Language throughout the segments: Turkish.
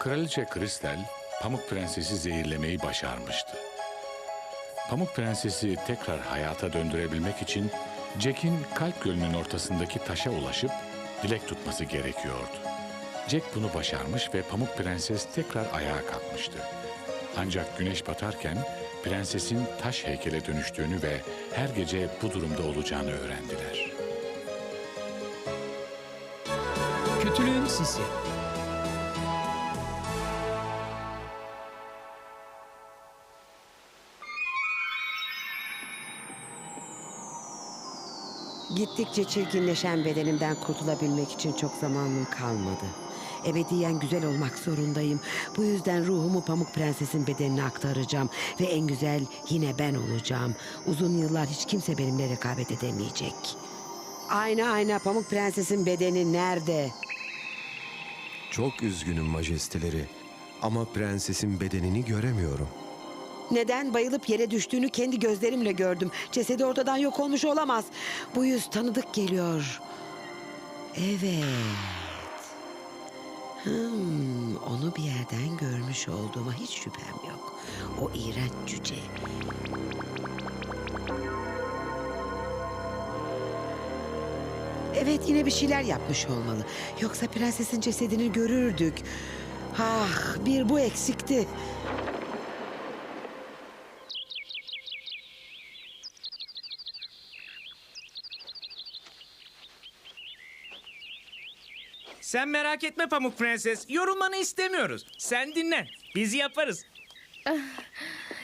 Kraliçe Kristal, Pamuk Prenses'i zehirlemeyi başarmıştı. Pamuk Prenses'i tekrar hayata döndürebilmek için Jack'in kalp gölünün ortasındaki taşa ulaşıp dilek tutması gerekiyordu. Jack bunu başarmış ve Pamuk Prenses tekrar ayağa kalkmıştı. Ancak güneş batarken prensesin taş heykele dönüştüğünü ve her gece bu durumda olacağını öğrendiler. Kötülüğün sisi. Gittikçe çirkinleşen bedenimden kurtulabilmek için çok zamanım kalmadı. Ebediyen güzel olmak zorundayım. Bu yüzden ruhumu Pamuk Prenses'in bedenine aktaracağım. Ve en güzel yine ben olacağım. Uzun yıllar hiç kimse benimle rekabet edemeyecek. Ayna ayna Pamuk Prenses'in bedeni nerede? Çok üzgünüm majesteleri. Ama prensesin bedenini göremiyorum. Neden bayılıp yere düştüğünü kendi gözlerimle gördüm. Cesedi ortadan yok olmuş olamaz. Bu yüz tanıdık geliyor. Evet. Hmm, onu bir yerden görmüş olduğuma hiç şüphem yok. O iğrenç cüce. Evet yine bir şeyler yapmış olmalı. Yoksa prensesin cesedini görürdük. Ah bir bu eksikti. Sen merak etme Pamuk Prenses. Yorulmanı istemiyoruz. Sen dinlen. Biz yaparız.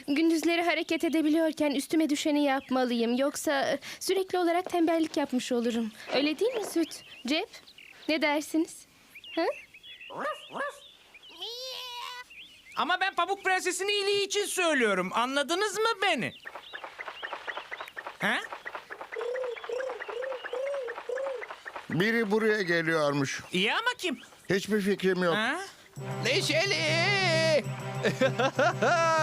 Gündüzleri hareket edebiliyorken üstüme düşeni yapmalıyım. Yoksa e, sürekli olarak tembellik yapmış olurum. Öyle değil mi Süt? Cep? Ne dersiniz? Ha? Ama ben Pamuk Prenses'in iyiliği için söylüyorum. Anladınız mı beni? Ha? Biri buraya geliyormuş. İyi ama kim? Hiçbir fikrim yok. Ha? Neşeli!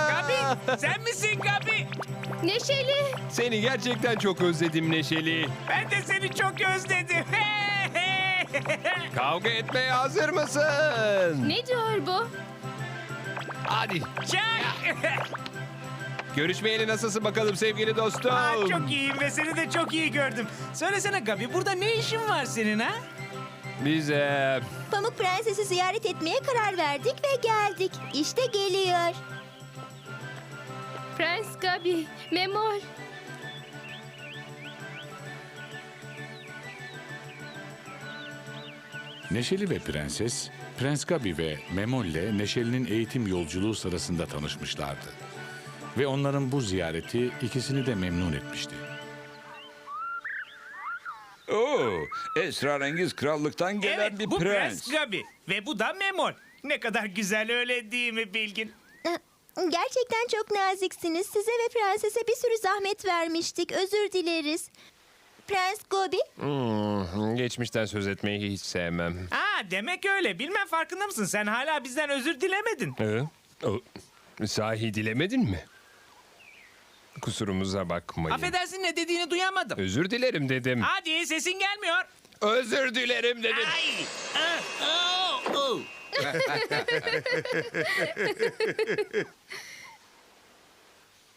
Gabi, sen misin Gabi? Neşeli. Seni gerçekten çok özledim Neşeli. Ben de seni çok özledim. Kavga etmeye hazır mısın? Ne diyor bu? Hadi. Çak! Görüşmeyeli nasılsın bakalım sevgili dostum? Aa, çok iyiyim ve seni de çok iyi gördüm. Söylesene Gabi, burada ne işin var senin ha? Biz eee, Pamuk Prenses'i ziyaret etmeye karar verdik ve geldik. İşte geliyor. Prens Gabi. Memol. Neşeli ve Prenses, Prens Gabi ve Memol ile Neşeli'nin eğitim yolculuğu sırasında tanışmışlardı. Ve onların bu ziyareti ikisini de memnun etmişti. Oo, esrarengiz krallıktan gelen evet, bir bu prens. Prens Gabi ve bu da Memol. Ne kadar güzel öyle değil mi Bilgin? Gerçekten çok naziksiniz. Size ve prensese bir sürü zahmet vermiştik. Özür dileriz. Prens Gobi, hmm, geçmişten söz etmeyi hiç sevmem. Aa demek öyle. Bilmem farkında mısın? Sen hala bizden özür dilemedin. Ee, o, sahi dilemedin mi? Kusurumuza bakmayın. Affedersin ne dediğini duyamadım. Özür dilerim dedim. Hadi sesin gelmiyor. Özür dilerim dedim. Ay! Ah! Oh! Oh!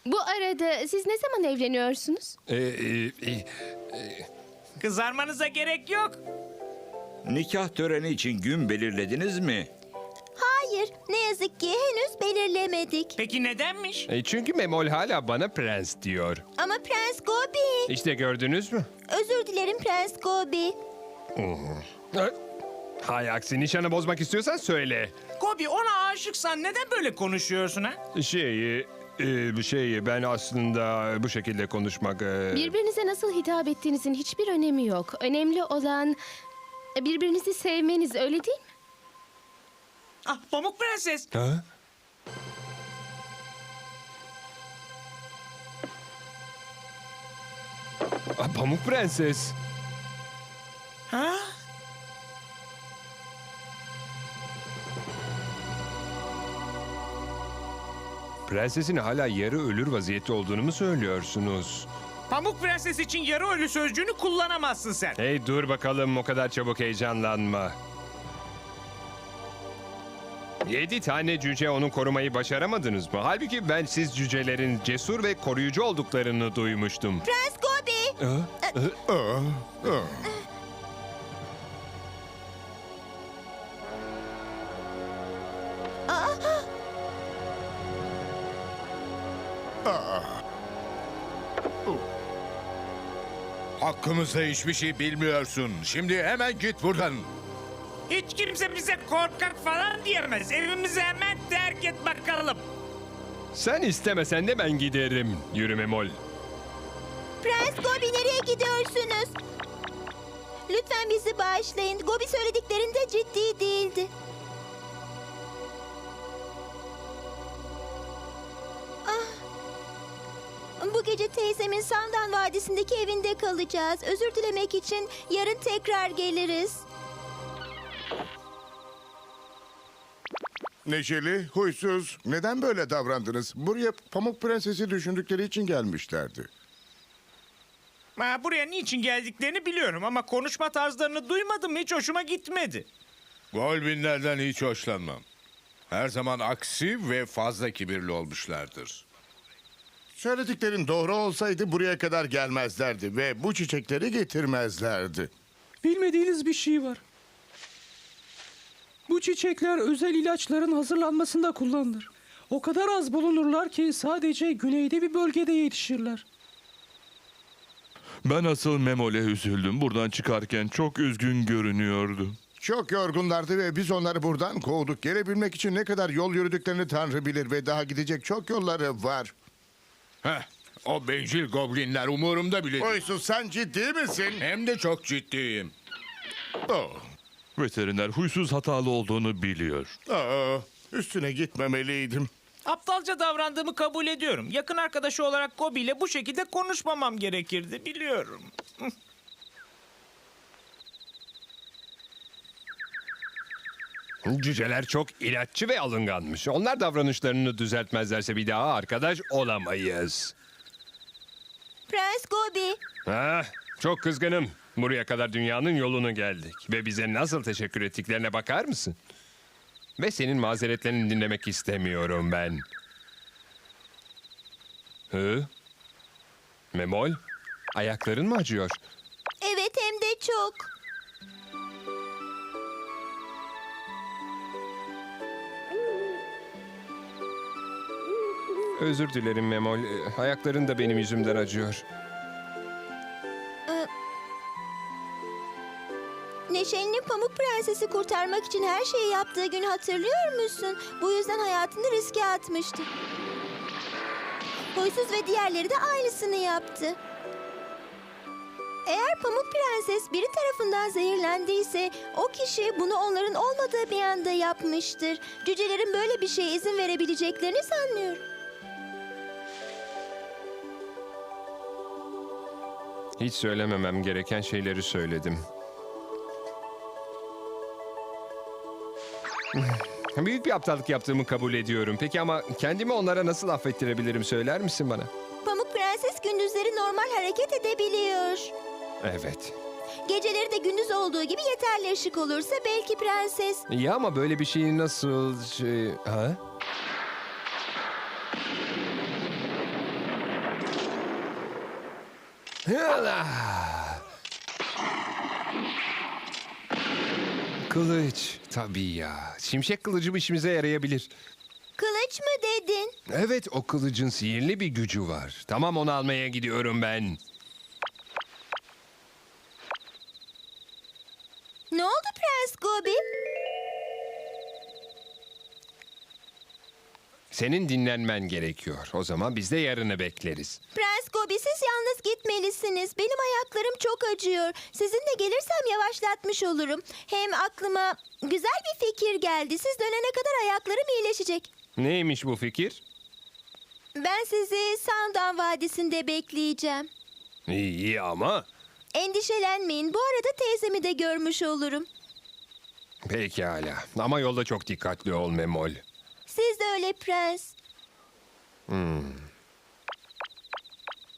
Bu arada siz ne zaman evleniyorsunuz? Ee, e, e, Kızarmanıza gerek yok. Nikah töreni için gün belirlediniz mi? Hayır. Ne yazık ki henüz belirlemedik. Peki nedenmiş? e, çünkü Memol hala bana prens diyor. Ama Prens Gobi, İşte gördünüz mü? özür dilerim Prens Gobi. Ha? Hay aksi nişanı bozmak istiyorsan söyle. Kobi ona aşıksan neden böyle konuşuyorsun ha? Şey, e, şey ben aslında bu şekilde konuşmak... e, Birbirinize nasıl hitap ettiğinizin hiçbir önemi yok. Önemli olan e, birbirinizi sevmeniz öyle değil mi? Ah Pamuk Prenses. Ha? Ah, Pamuk Prenses. Ha? Prensesin hala yarı ölür vaziyette olduğunu mu söylüyorsunuz? Pamuk Prenses için yarı ölü sözcüğünü kullanamazsın sen. Hey dur bakalım o kadar çabuk heyecanlanma. Yedi tane cüce onu korumayı başaramadınız mı? Halbuki ben siz cücelerin cesur ve koruyucu olduklarını duymuştum. Prens Gobi. Hakkımızda hiçbir şey bilmiyorsun. Şimdi hemen git buradan. Hiç kimse bize korkak falan diyemez. Evimizi hemen terk et bakalım. Sen istemesen de ben giderim. Yürü Memol. Prens Gobi nereye gidiyorsunuz? Lütfen bizi bağışlayın. Gobi söylediklerinde ciddi değildi. Ah. Bu gece teyzemin Sandan Vadisi'ndeki evinde kalacağız. Özür dilemek için yarın tekrar geliriz. Neşeli, huysuz. Neden böyle davrandınız? Buraya Pamuk Prenses'i düşündükleri için gelmişlerdi. Ha, buraya niçin geldiklerini biliyorum ama konuşma tarzlarını duymadım hiç hoşuma gitmedi. Golbinlerden hiç hoşlanmam. Her zaman aksi ve fazla kibirli olmuşlardır. Söylediklerin doğru olsaydı buraya kadar gelmezlerdi ve bu çiçekleri getirmezlerdi. Bilmediğiniz bir şey var. Bu çiçekler özel ilaçların hazırlanmasında kullanılır. O kadar az bulunurlar ki sadece güneyde bir bölgede yetişirler. Ben asıl Memol'e üzüldüm. Buradan çıkarken çok üzgün görünüyordu. Çok yorgunlardı ve biz onları buradan kovduk. Gelebilmek için ne kadar yol yürüdüklerini Tanrı bilir ve daha gidecek çok yolları var. Heh, o bencil goblinler umurumda bile değil. Huysuz sen ciddi misin? Hem de çok ciddiyim. Oh. Veteriner huysuz hatalı olduğunu biliyor. Aa, üstüne gitmemeliydim. Aptalca davrandığımı kabul ediyorum. Yakın arkadaşı olarak Gobi ile bu şekilde konuşmamam gerekirdi biliyorum. Cüceler çok ilaççı ve alınganmış. Onlar davranışlarını düzeltmezlerse bir daha arkadaş olamayız. Prens Gobi. Ha, çok kızgınım. Buraya kadar dünyanın yolunu geldik. Ve bize nasıl teşekkür ettiklerine bakar mısın? Ve senin mazeretlerini dinlemek istemiyorum ben. Hı? Memol, ayakların mı acıyor? Evet hem de çok. Özür dilerim Memol. Ayakların da benim yüzümden acıyor. Neşeli'nin Pamuk Prenses'i kurtarmak için her şeyi yaptığı günü hatırlıyor musun? Bu yüzden hayatını riske atmıştı. Huysuz ve diğerleri de aynısını yaptı. Eğer Pamuk Prenses biri tarafından zehirlendiyse o kişi bunu onların olmadığı bir anda yapmıştır. Cücelerin böyle bir şeye izin verebileceklerini sanmıyorum. Hiç söylememem gereken şeyleri söyledim. Büyük bir aptallık yaptığımı kabul ediyorum. Peki ama kendimi onlara nasıl affettirebilirim söyler misin bana? Pamuk Prenses gündüzleri normal hareket edebiliyor. Evet. Geceleri de gündüz olduğu gibi yeterli ışık olursa belki prenses Ya ama böyle bir şeyi nasıl şey... Ha? Hıla! Kılıç. Tabii ya. Şimşek kılıcım işimize yarayabilir. kılıç mı dedin? Evet o kılıcın sihirli bir gücü var. Tamam onu almaya gidiyorum ben. Ne oldu Prens Gobi? Senin dinlenmen gerekiyor. O zaman biz de yarını bekleriz. Prens Gobi siz yalnız gitmelisiniz. Benim ayaklarım çok acıyor. Sizinle gelirsem yavaşlatmış olurum. Hem aklıma güzel bir fikir geldi. Siz dönene kadar ayaklarım iyileşecek. Neymiş bu fikir? Ben sizi Sandan Vadisi'nde bekleyeceğim. İyi, iyi ama Endişelenmeyin. Bu arada teyzemi de görmüş olurum. pekala. Ama yolda çok dikkatli ol Memol. Siz de öyle prens.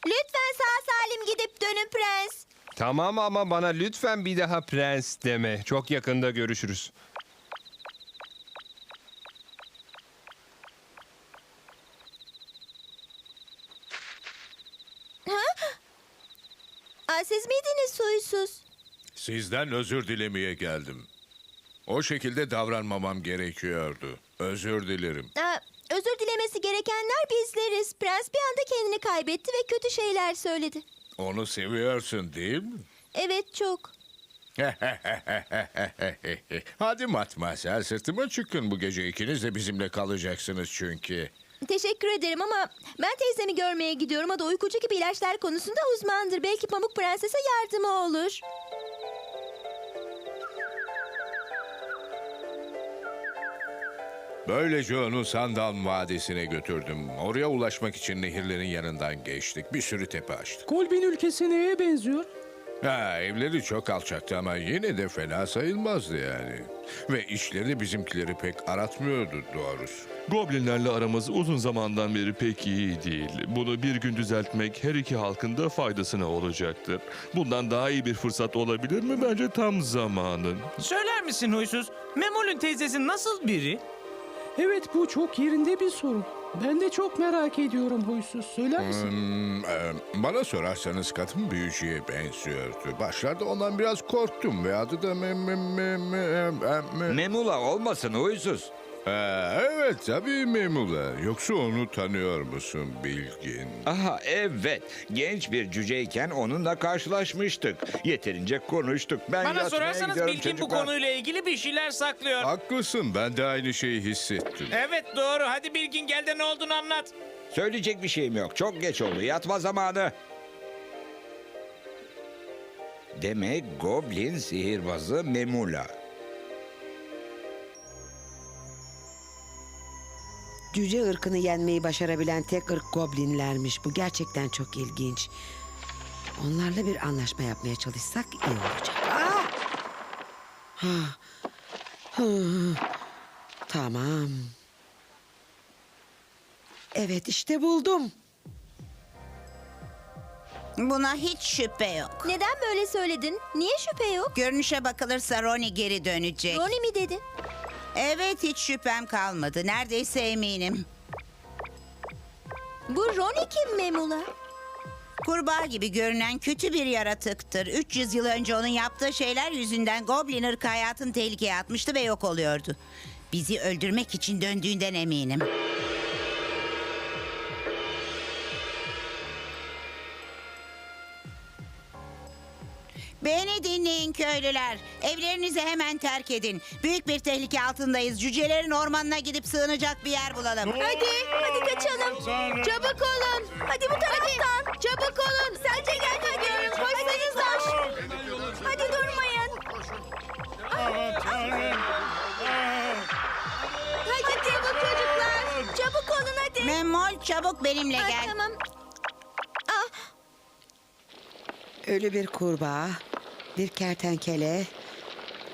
Lütfen sağ salim gidip dönün prens. Tamam ama bana lütfen bir daha prens deme. Çok yakında görüşürüz. Aa, siz miydiniz soysuz? Sizden özür dilemeye geldim. O şekilde davranmamam gerekiyordu. Özür dilerim. Aa, özür dilemesi gerekenler bizleriz. Prens bir anda kendini kaybetti ve kötü şeyler söyledi. Onu seviyorsun değil mi? Evet çok. Hadi matmazel sırtıma çıkın bu gece ikiniz de bizimle kalacaksınız çünkü. Teşekkür ederim ama ben teyzemi görmeye gidiyorum. O da uykucu gibi ilaçlar konusunda uzmandır. Belki Pamuk Prenses'e yardımı olur. Böylece onu Sandal Vadisi'ne götürdüm. Oraya ulaşmak için nehirlerin yanından geçtik. Bir sürü tepe açtık. Kolbin ülkesi neye benziyor? Ha, evleri çok alçaktı ama yine de fena sayılmazdı yani. Ve işleri bizimkileri pek aratmıyordu doğrusu. Goblinlerle aramız uzun zamandan beri pek iyi değil. Bunu bir gün düzeltmek her iki halkın da faydasına olacaktır. Bundan daha iyi bir fırsat olabilir mi? Bence tam zamanı. Söyler misin huysuz? Memol'ün teyzesi nasıl biri? Evet bu çok yerinde bir soru. Ben de çok merak ediyorum huysuz. Söyler misin? Hmm, e, bana sorarsanız kadın büyücüye benziyordu. Başlarda ondan biraz korktum ve adı da me, me, me, me, me, me- Memula olmasın huysuz. Ha, evet tabii Memula. Yoksa onu tanıyor musun Bilgin? Aha evet. Genç bir cüceyken onunla karşılaşmıştık. Yeterince konuştuk. Ben Bana yatmaya sorarsanız gidiyorum Bilgin bu çocuklar. konuyla ilgili bir şeyler saklıyor. Haklısın ben de aynı şeyi hissettim. Evet doğru. Hadi Bilgin gel de ne olduğunu anlat. Söyleyecek bir şeyim yok. Çok geç oldu. Yatma zamanı. Demek Goblin sihirbazı Memula. Cüce ırkını yenmeyi başarabilen tek ırk goblinlermiş. Bu gerçekten çok ilginç. Onlarla bir anlaşma yapmaya çalışsak iyi olacak. Ah! Ha. Hı. Tamam. Evet işte buldum. Buna hiç şüphe yok. Neden böyle söyledin? Niye şüphe yok? Görünüşe bakılırsa Ronnie geri dönecek. Ronnie mi dedin? Evet hiç şüphem kalmadı. Neredeyse eminim. Bu Ronnie kim Memula? Kurbağa gibi görünen kötü bir yaratıktır. 300 yıl önce onun yaptığı şeyler yüzünden Goblin ırkı hayatını tehlikeye atmıştı ve yok oluyordu. Bizi öldürmek için döndüğünden eminim. Beni dinleyin köylüler. Evlerinizi hemen terk edin. Büyük bir tehlike altındayız. Cücelerin ormanına gidip sığınacak bir yer bulalım. Hadi, hadi kaçalım. Çabuk olun. Hadi bu taraftan. Çabuk olun. Sence gel diyorum. Koşsanıza. Hadi durmayın. Hadi çabuk çocuklar. Çabuk olun hadi. Memol çabuk benimle Ay, gel. tamam. Ölü bir kurbağa, bir kertenkele,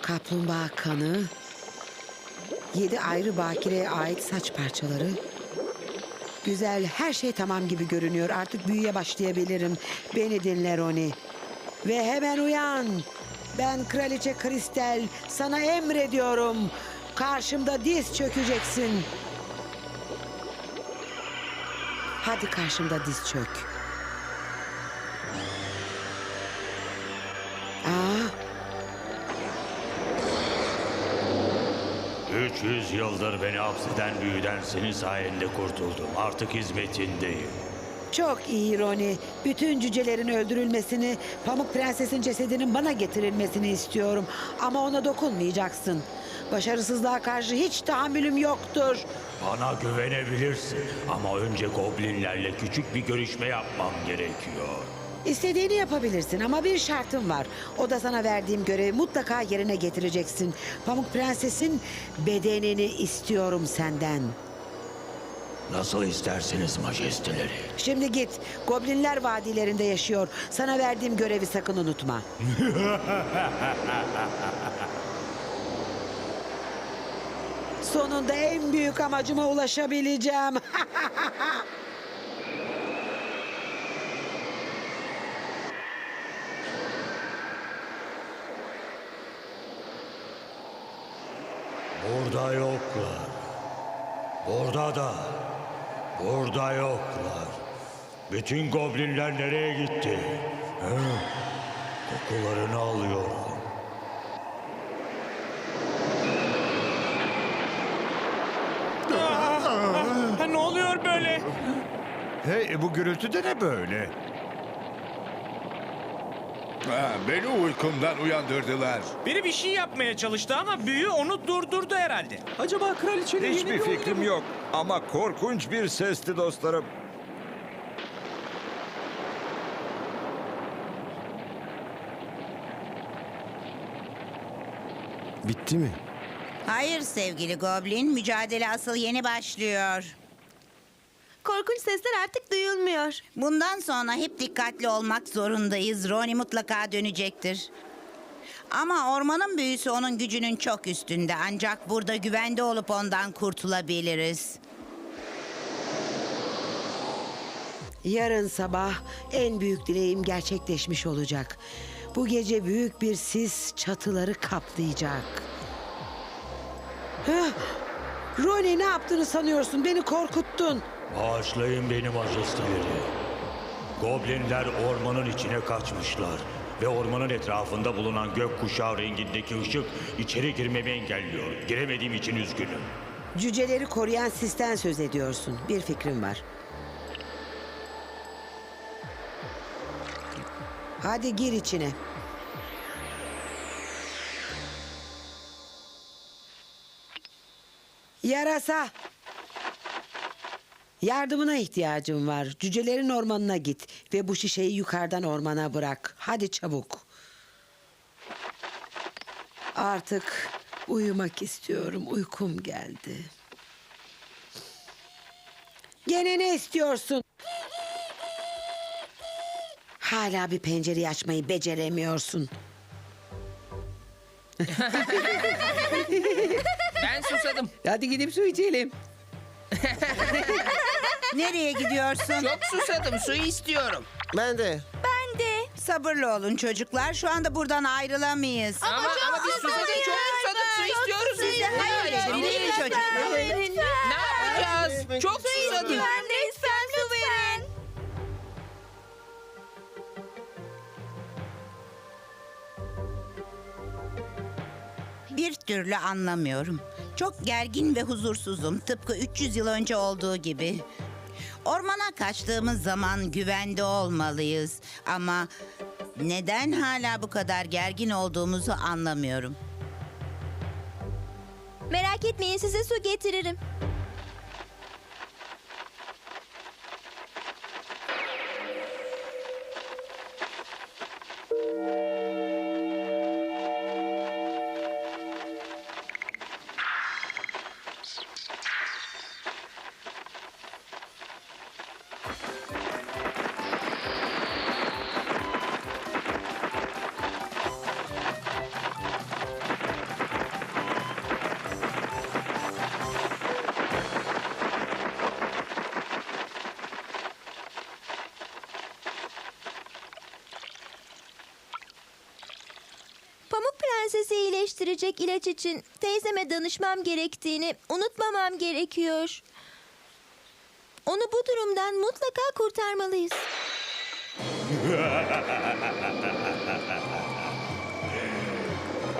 kaplumbağa kanı, yedi ayrı bakireye ait saç parçaları. Güzel, her şey tamam gibi görünüyor. Artık büyüye başlayabilirim. Beni dinle Roni. Ve hemen uyan. Ben Kraliçe Kristel. Sana emrediyorum. Karşımda diz çökeceksin. Hadi karşımda diz çök. 300 yıldır beni hapseden büyüden senin sayende kurtuldum. Artık hizmetindeyim. çok iyi Roni. Bütün cücelerin öldürülmesini, Pamuk Prenses'in cesedinin bana getirilmesini istiyorum. Ama ona dokunmayacaksın. Başarısızlığa karşı hiç tahammülüm yoktur. Bana güvenebilirsin ama önce goblinlerle küçük bir görüşme yapmam gerekiyor. İstediğini yapabilirsin ama bir şartım var. O da sana verdiğim görevi mutlaka yerine getireceksin. Pamuk Prenses'in bedenini istiyorum senden. Nasıl isterseniz majesteleri. Şimdi git. Goblinler vadilerinde yaşıyor. Sana verdiğim görevi sakın unutma. Sonunda en büyük amacıma ulaşabileceğim. Burada yoklar. Burada da. Burada yoklar. Bütün goblinler nereye gitti? Hı? Kokularını alıyorum. Ha, ne oluyor böyle? Hey bu gürültü de ne böyle? Ha, beni uykumdan uyandırdılar. Biri bir şey yapmaya çalıştı ama büyü onu durdurdu herhalde. Acaba kraliçenin yeni Hiçbir bir oyunu fikrim mu? yok ama korkunç bir sesti dostlarım. Bitti mi? Hayır sevgili Goblin, mücadele asıl yeni başlıyor. Korkunç sesler artık duyulmuyor. Bundan sonra hep dikkatli olmak zorundayız. Ronnie mutlaka dönecektir. Ama ormanın büyüsü onun gücünün çok üstünde. Ancak burada güvende olup ondan kurtulabiliriz. Yarın sabah en büyük dileğim gerçekleşmiş olacak. Bu gece büyük bir sis çatıları kaplayacak. Hah! Ronnie ne yaptığını sanıyorsun? Beni korkuttun. Bağışlayın beni majesteleri. Goblinler ormanın içine kaçmışlar. Ve ormanın etrafında bulunan gökkuşağı rengindeki ışık içeri girmemi engelliyor. Giremediğim için üzgünüm. Cüceleri koruyan sisten söz ediyorsun. Bir fikrim var. Hadi gir içine. Yarasa. Yardımına ihtiyacım var. Cücelerin ormanına git ve bu şişeyi yukarıdan ormana bırak. Hadi çabuk. Artık uyumak istiyorum. Uykum geldi. Gene ne istiyorsun? Hala bir pencereyi açmayı beceremiyorsun. Ben susadım. Hadi gidip su içelim. Nereye gidiyorsun? Çok susadım. Su istiyorum. Ben de. Ben de. Sabırlı olun çocuklar. Şu anda buradan ayrılamayız. Ama ama biz susadık. Çok susadık. Su istiyoruz. Siz de hayır edin değil çocuklar. Ne yapacağız? Çok susadım. Ben de lütfen su verin. Bir türlü anlamıyorum. Çok gergin ve huzursuzum. Tıpkı 300 yıl önce olduğu gibi. Ormana kaçtığımız zaman güvende olmalıyız. Ama neden hala bu kadar gergin olduğumuzu anlamıyorum. Merak etmeyin size su getiririm. Prenses'i iyileştirecek ilaç için teyzeme danışmam gerektiğini unutmamam gerekiyor. Onu bu durumdan mutlaka kurtarmalıyız.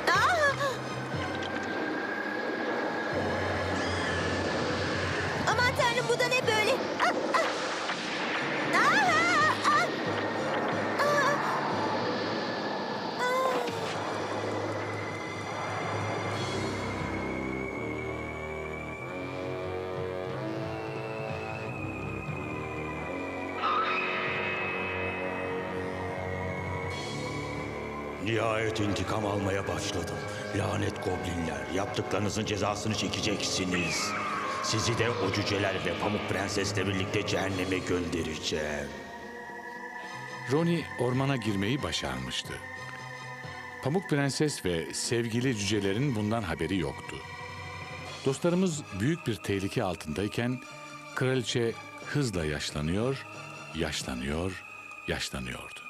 Aa! Aman tanrım bu da ne böyle? Nihayet intikam almaya başladım. Lanet goblinler, yaptıklarınızın cezasını çekeceksiniz. Sizi de o cüceler ve Pamuk Prenses'le birlikte cehenneme göndereceğim. Ronnie ormana girmeyi başarmıştı. Pamuk Prenses ve sevgili cücelerin bundan haberi yoktu. Dostlarımız büyük bir tehlike altındayken kraliçe hızla yaşlanıyor, yaşlanıyor, yaşlanıyordu.